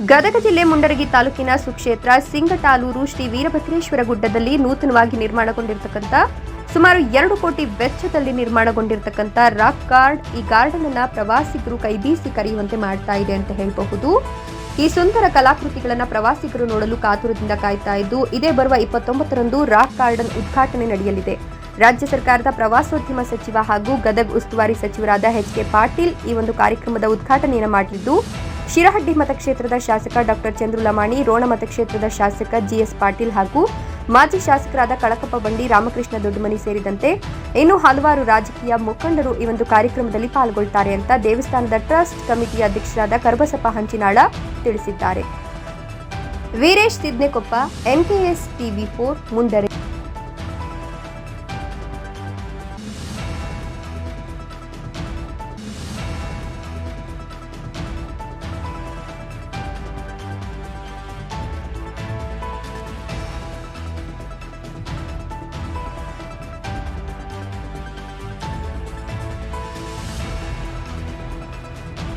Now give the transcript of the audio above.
ಗದಗ ಜಿಲ್ಲೆ ಮುಂಡರಗಿ ತಾಲೂಕಿನ ಸುಕ್ಷೇತ್ರ ಸಿಂಗಟಾಲೂರು ಶ್ರೀ ವೀರಭದ್ರೇಶ್ವರ ಗುಡ್ಡದಲ್ಲಿ ನೂತನವಾಗಿ ನಿರ್ಮಾಣಗೊಂಡಿರತಕ್ಕಂಥ ಸುಮಾರು ಎರಡು ಕೋಟಿ ವೆಚ್ಚದಲ್ಲಿ ನಿರ್ಮಾಣಗೊಂಡಿರತಕ್ಕಂಥ ರಾಕ್ ಗಾರ್ಡ್ ಈ ಗಾರ್ಡನ್ ಅನ್ನ ಪ್ರವಾಸಿಗರು ಕೈಬೀಸಿ ಕರೆಯುವಂತೆ ಮಾಡ್ತಾ ಇದೆ ಅಂತ ಹೇಳಬಹುದು. ಈ ಸುಂದರ ಕಲಾಕೃತಿಗಳನ್ನ ಪ್ರವಾಸಿಗರು ನೋಡಲು ಕಾತುರದಿಂದ ಕಾಯ್ತಾ ಇದ್ದು, ಇದೇ ಬರುವ ಇಪ್ಪತ್ತೊಂಬತ್ತರಂದು ರಾಕ್ ಗಾರ್ಡನ್ ಉದ್ಘಾಟನೆ ನಡೆಯಲಿದೆ. ರಾಜ್ಯ ಸರ್ಕಾರದ ಪ್ರವಾಸೋದ್ಯಮ ಸಚಿವ ಹಾಗೂ ಗದಗ್ ಉಸ್ತುವಾರಿ ಸಚಿವರಾದ ಎಚ್ ಕೆ ಪಾಟೀಲ್ ಈ ಒಂದು ಕಾರ್ಯಕ್ರಮದ ಉದ್ಘಾಟನೆಯನ್ನು ಮಾಡಲಿದ್ದು ಶಿರಹಟ್ಟಿ ಮತಕ್ಷೇತ್ರದ ಶಾಸಕ ಡಾಕ್ಟರ್ ಚಂದ್ರು ಲಮಾಣಿ, ರೋಣ ಮತಕ್ಷೇತ್ರದ ಶಾಸಕ ಜಿಎಸ್ ಪಾಟೀಲ್ ಹಾಗೂ ಮಾಜಿ ಶಾಸಕರಾದ ಕಳಕಪ್ಪ ಬಂಡಿ, ರಾಮಕೃಷ್ಣ ದೊಡ್ಡಮನಿ ಸೇರಿದಂತೆ ಇನ್ನೂ ಹಲವಾರು ರಾಜಕೀಯ ಮುಖಂಡರು ಈ ಒಂದು ಕಾರ್ಯಕ್ರಮದಲ್ಲಿ ಪಾಲ್ಗೊಳ್ತಾರೆ ಅಂತ ದೇವಸ್ಥಾನದ ಟ್ರಸ್ಟ್ ಕಮಿಟಿಯ ಅಧ್ಯಕ್ಷರಾದ ಕರ್ಬಸಪ್ಪ ಹಂಚಿನಾಳ ತಿಳಿಸಿದ್ದಾರೆ. Veeresh Sidnekoppa NKS TV four, Mundare.